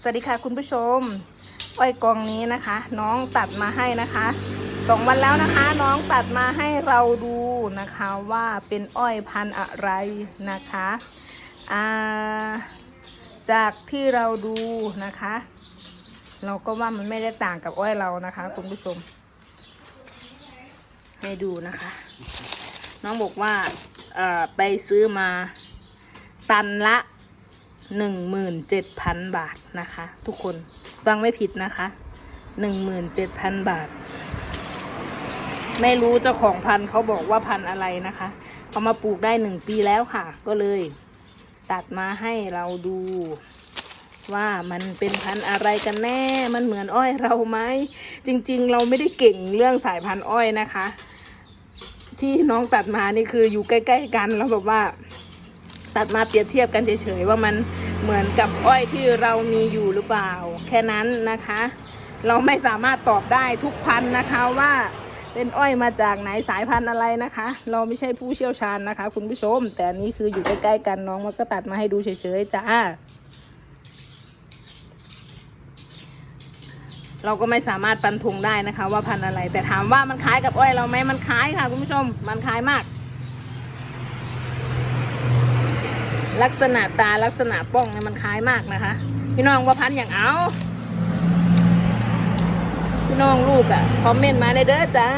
สวัสดีค่ะคุณผู้ชม อ้อยกองนี้นะคะ น้องตัดมาให้นะคะสองวันแล้วนะคะ น้องตัดมาให้เราดูนะคะว่าเป็นอ้อยพันธุ์อะไรนะคะาจากที่เราดูนะคะ เราก็ว่ามันไม่ได้ต่างกับอ้อยเรานะคะ คุณผู้ชม ให้ดูนะคะ น้องบอกว่าไปซื้อมาตันละ หนึ่งหมื่นเจ็ดพันบาทนะคะ ทุกคนฟังไม่ผิดนะคะหนึ่งหมื่นเจ็ดพันบาท ไม่รู้เจ้าของพันธุ์เขาบอกว่าพันธุ์อะไรนะคะเขามาปลูกได้หนึ่งปีแล้วค่ะ ก็เลย ตัดมาให้เราดู ว่ามันเป็นพันธุ์อะไรกันแน่ มันเหมือนอ้อยเราไหมจริง ๆ เราไม่ได้เก่งเรื่องสายพันธุ์อ้อยนะคะ ที่น้องตัดมานี่คืออยู่ใกล้ ๆ กันแล้วแบบว่า ตัดมาเปรียบเทียบกันเฉยๆว่ามันเหมือนกับอ้อยที่เรามีอยู่หรือเปล่า แค่นั้นนะคะ เราไม่สามารถตอบได้ทุกพันนะคะว่าเป็นอ้อยมาจากไหนสายพันธุ์อะไรนะคะ เราไม่ใช่ผู้เชี่ยวชาญนะคะ คุณผู้ชม แต่อันนี้คืออยู่ใกล้ๆกันน้องมันก็ตัดมาให้ดูเฉยๆจ้าเราก็ไม่สามารถฟันธงได้นะคะ ว่าพันธุ์อะไร แต่ถามว่ามันคล้ายกับอ้อยเราไหมมันคล้ายค่ะ คุณผู้ชม มันคล้ายมาก ลักษณะตาลักษณะป้องเนี่ยมันคล้ายมากนะคะ พี่น้องว่าพันอย่างเอาพี่น้องลูกอะ่ะคอมเมนต์มาได้เด้อจ้า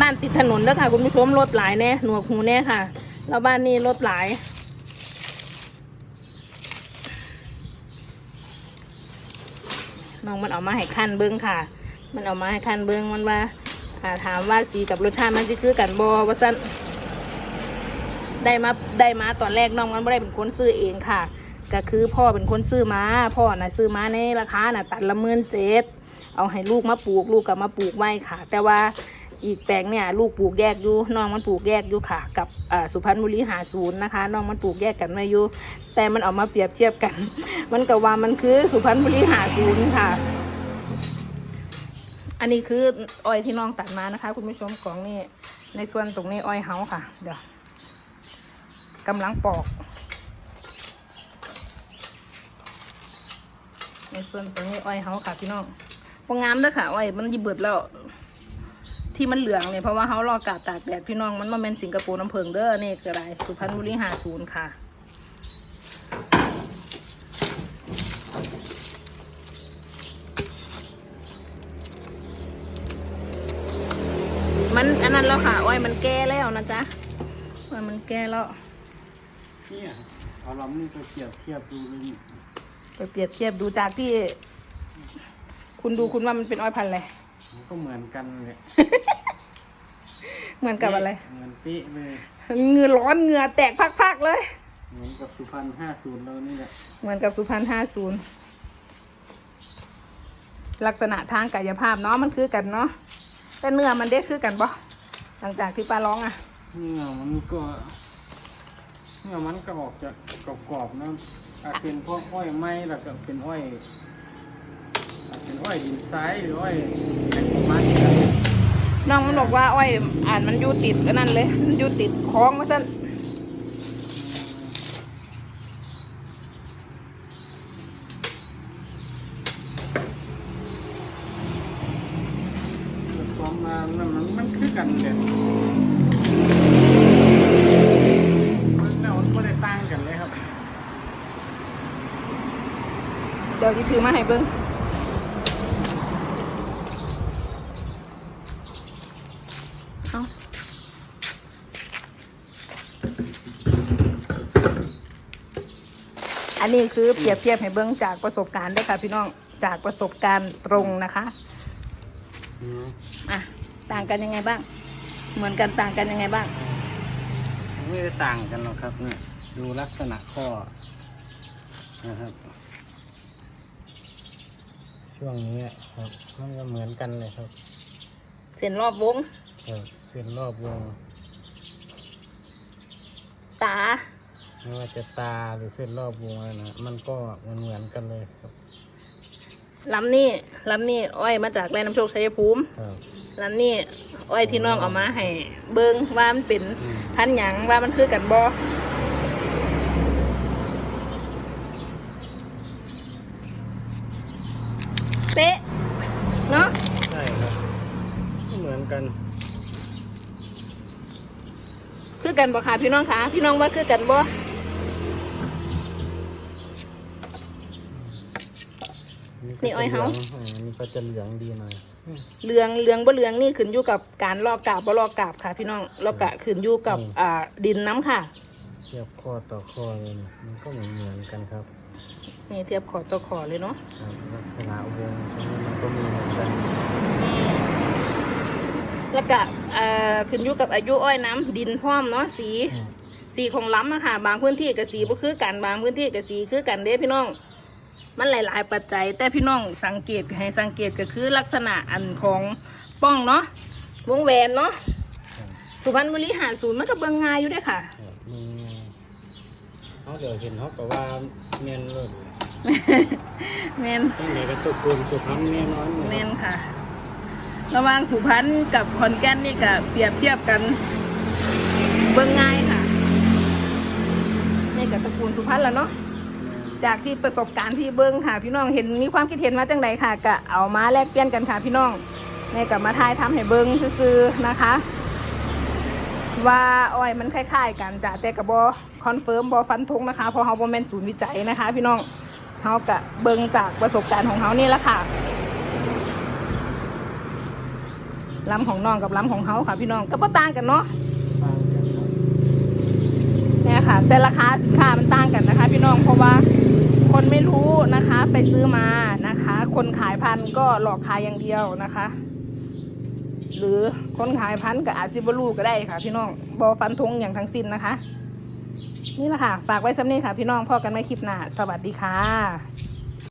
บ้านติดถนนเด้อค่ะ คุณผู้ชมรถหลายแน่หนวกหูแน่ค่ะ แล้วบ้านนี้รถหลายน้องมันเอามาให้ขั้นเบิ้งค่ะ มันเอามาให้ขั้นเบิ้งมันว่าอ่าถามว่าสีกับรสชาติมันจะคือกันบอว่าสั้น ได้มาได้มาตอนแรกน้องมันไม่ได้เป็นคนซื้อเองค่ะ ก็คือพ่อเป็นคนซื้อมาพ่อน่ะซื้อมาในราคาน่ะตัดละหมื่นเจ็ดเอาให้ลูกมาปลูกลูกกับมาปลูกไว้ค่ะ แต่ว่าอีกแปลงเนี่ยลูกปลูกแยกอยู่น้องมันปลูกแยกอยู่ค่ะ กับสุพรรณบุรีหาศูนย์นะคะน้องมันปลูกแยกกันไว้อยู่แต่มันออกมาเปรียบเทียบกัน มันก็ว่ามันคือสุพรรณบุรีหาศูนย์ค่ะ อันนี้คืออ้อยที่น้องตัดมานะคะ คุณผู้ชมของนี่ในส่วนตรงนี้อ้อยเฮาค่ะ เดี๋ยว กำลังปอก ในส่วนตรงนี้อ้อยเฮาค่ะพี่น้องพองามด้อค่ะอ้อยมันยิบเบิดแล้ว ที่มันเหลืองเนี่ยเพราะว่าเฮารอกาดตากแดดพี่น้องมันมาเป็นสิงคโปร์น้ำเพิงเด้อนี่คืออะไรสุพรรณบุรีหาศูนย์ค่ะมันอันนั้นแล้วค่ะอ้อยมันแก่แล้วนะจ๊ะอ้อยมันแก่แล้ว เนี่ยเอาลำนี่ไปเทียบเทียบดูเลยนี่ไปเปรียบเทียบดูจากที่ คุณดูคุณว่ามันเป็นอ้อยพันธุ์อะไร มันก็เหมือนกันเลยเหมือนกับอะไร เหมือนเป๊ะเลยเหงื่อร้อนเหงื่อแตกพักๆเลย เหมือนกับสุพรรณห้าศูนย์เรานี่แหละเหมือนกับสุพรรณห้าศูนย์ลักษณะทางกายภาพเนาะมันคือกันเนาะแต่เนื้อมันได้คือกันบ่หลังจากที่ปลาร้องอะเนื้อมันก็ เนื้อมันก็ออกจากรอบๆนะอาจเป็นพวกอ้อยไหม้แล้วก็เป็นอ้อยอาจเป็นอ้อยดินทรายหรืออ้อยแตงประมาณนี้แหละน้องมันบอกว่าอ้อยอ่านมันอยู่ติดอันนั้นเลยมันอยู่ติดคล้องมาสั้นความมามันมันมันคือกันเลยมันแล้วมันไม่ได้ต่างกันเลยครับ เดี๋ยวที่ถือมาให้เบิ้งเอาอันนี้คือเปรียบเทียบให้เบิ้งจากประสบการณ์ด้วยค่ะ พี่น้องจากประสบการณ์ตรงนะคะอะต่างกันยังไงบ้าง เหมือนกันต่างกันยังไงบ้าง ไม่ได้ต่างกันหรอกครับเนี่ยดูลักษณะข้อนะครับ ช่วงนี้ครับมันก็เหมือนกันเลยครับเส้นรอบวงครับเส้นรอบวง ตาไม่ว่าจะตาหรือเส้นรอบวงอะไรนะมันก็มันเหมือนกันเลยครับลำนี่ลำนี่อ้อยมาจากแร่น้ำโชคชัยภูมิครับ ลำนี่อ้อยที่น้องเอามาให้เบิ้งว่ามันเป็นอืมพันธุ์หยังว่ามันคือกันบ เป๊ะ เนาะใช่ครับไม่เหมือนกัน คือกันบ่ค่ะพี่น้องคะพี่น้องว่าคือกันบ่นี่อ้อยเฮาอันนี้ก็จะเหลืองดีหน่อยเหลืองเหลืองบ่เหลืองนี่ขึ้นอยู่กับการลอกกาบบ่ลอกกาบค่ะ พี่น้องลอกกะขึ้นอยู่กับอืมอ่าดินน้ำค่ะเทียบข้อต่อข้อเลยเนี่ยมันก็เหมือนเหมือนกันครับ นี่เทียบขอต่อขอเลยเนาะครับลักษณะวงตรงนี้มันก็มีเหมือนกันแล้วก็เอ่อขึ้นอยู่กับอายุอ้อยน้ำดินพร้อมเนาะสีอืมสีของล้ำนะคะบางพื้นที่กับสีบ่คือกันบางพื้นที่กับสีคือกันเด้พี่น้อง มันหลาย ๆ ปัจจัย แต่พี่น้องสังเกตให้สังเกตก็คือลักษณะอันของป้องเนาะวงแหวนเนาะครับสุพรรณบุรีหาศูนย์มันก็เบิ่งง่ายอยู่เด้อค่ะ ครับมึงเขาเดี๋ยวเห็นเขาก็ว่าเมียนเลย แม่นตั้งแต่เป็นตัวกลุ่มสุพรรณแน่นอนเลยแม่นค่ะ ระหว่างสุพรรณกับขอนแก่นนี่ก็เปรียบเทียบกัน เบิ่งง่ายค่ะ นี่กับตระกูลสุพรรณแล้วเนาะจากที่ประสบการณ์ที่เบิ้งค่ะ พี่น้องเห็นมีความคิดเห็นมาจังใดค่ะก็เอามาแลกเปลี่ยนกันค่ะพี่น้องแม่กับมาทายทำให้เบิ้งซื่อๆนะคะ ว่าอ้อยมันคล้ายๆ กันจ้ะแต่กับบอคอนเฟิร์มบอฟันธงนะคะเพราะเฮาบอแมนศูนย์วิจัยนะคะ พี่น้อง เฮากะเบิงจากประสบการณ์ของเฮานี่แหละค่ะลำของน้องกับลำของเฮาค่ะพี่น้องก็บ่ต่างกันเนาะเนี่ยค่ะ แต่ราคาสินค้ามันต่างกันนะคะ พี่น้องเพราะว่าคนไม่รู้นะคะ ไปซื้อมานะคะ คนขายพันก็หลอกขายอย่างเดียวนะคะ หรือคนขายพันก็อาจสิบรูก็ได้ค่ะ พี่น้องบอฟันธงอย่างทั้งสิ้นนะคะ นี่แหละค่ะ ฝากไว้สำเนีค่ะ พี่น้องพอกันไม่คลิปหน้า สวัสดีค่ะ